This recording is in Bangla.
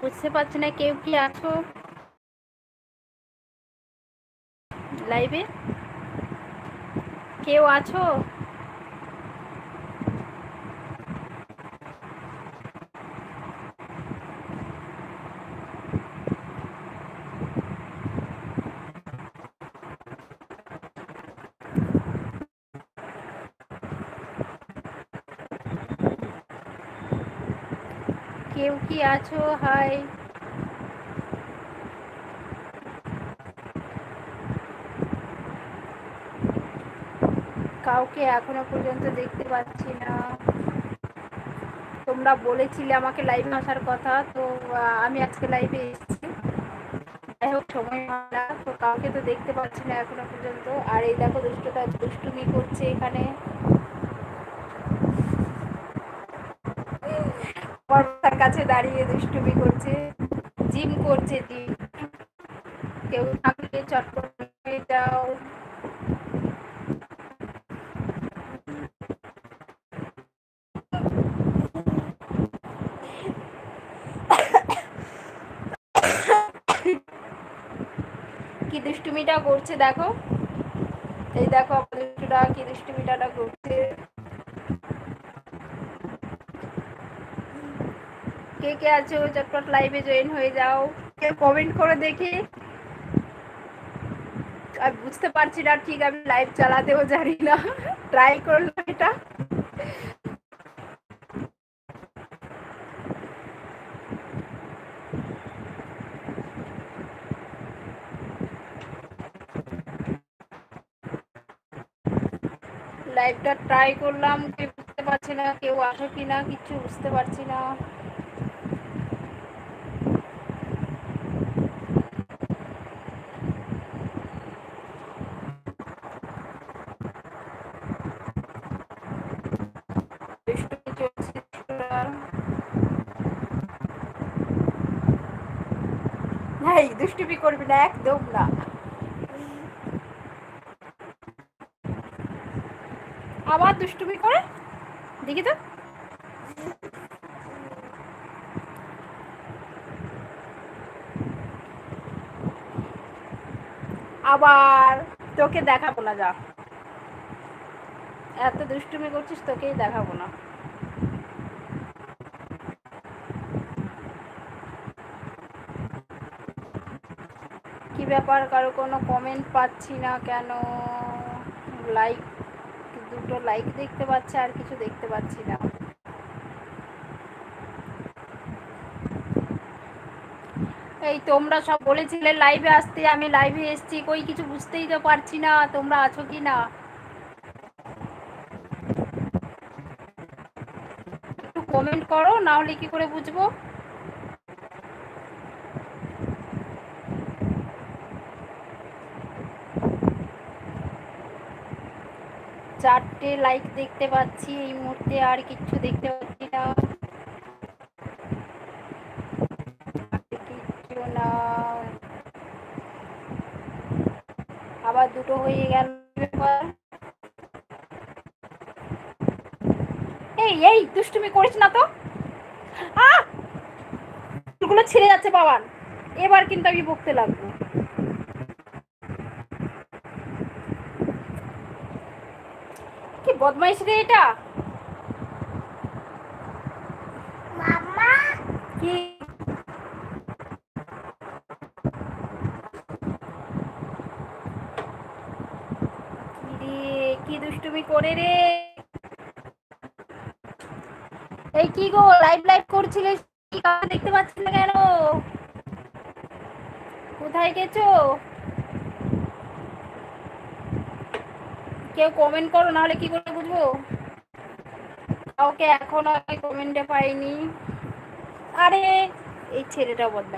বুঝতে পারছি না কেউ কি আছো? লাইভে কেউ আছো? কেউ কি আছো? হাই। কাউকে এখনও পর্যন্ত দেখতে পাচ্ছি না। তোমরা বলেছিলে আমাকে লাইভে আসার কথা, তো আমি আজকে লাইভে এসেছি। যাই হোক, সময় না, তো কাউকে তো দেখতে পাচ্ছি না এখনও পর্যন্ত। আর এই দেখো, দুষ্টটা দুষ্টুমি করছে এখানে। তার কাছে দাঁড়িয়ে দুষ্টুমি করছে, জিম করছে জিম কেউ থাকলে চটপট যাও। কি দুষ্টুমিটা করছে দেখো? এই দেখো দুষ্টুটা কি দুষ্টুমিটা করছে। কে কে আছো? চটপট লাইভে জয়েন হয়ে যাও। কে কমেন্ট করে দেখি। আর বুঝতে পারছি না ঠিক আমি লাইভ চালাতেও জানি না। ট্রাই করলাম এটা। লাইভটা ট্রাই করলাম। কেউ বুঝতে পারছি না, কেউ আসো কিনা, কিছু বুঝতে পারছি না। দুষ্টুমি করবি না, একদম না। আবার দুষ্টুমি করে? দেখি তো। আবার তোকে দেখাবো না, যা। এত দুষ্টুমি করছিস, তোকেই দেখাবো না। কি ব্যাপার? কারও কোনো কমেন্ট পাচ্ছি না কেন? লাইক দুটো লাইক দেখতে পাচ্ছে আর কিছু দেখতে পাচ্ছি না। এই তোমরা সব বলেছিলে লাইভে আসতে, আমি লাইভে এসছি, কই কিছু বুঝতেই তো পারছি না, তোমরা আছো কি না? একটু কমেন্ট করো, না হলে কি করে বুঝব? চারটে লাইক দেখতে পাচ্ছি, এই মুহূর্তে আর কিছু দেখতে পাচ্ছি না। কিচ্ছু না। আবার দুটো হয়ে গেল এই এই, দুষ্টুমি করিস না তো। আহ! গুলো ছিঁড়ে যাচ্ছে বাবার এবার কিন্তু আমি বকতে লাগবো কি বদমাইশ রে এটা? কি? কি দুষ্টুমি করে রে? এই কি গো লাইভ লাইভ করছিলে কি দেখতে পাচ্ছি না কেন? কোথায় গেছো? কেউ কমেন্ট করো, নাহলে কি করে বুঝব? কাউকে এখনও কমেন্টে পাইনি। আরে, এই ছেলেটা বদলাই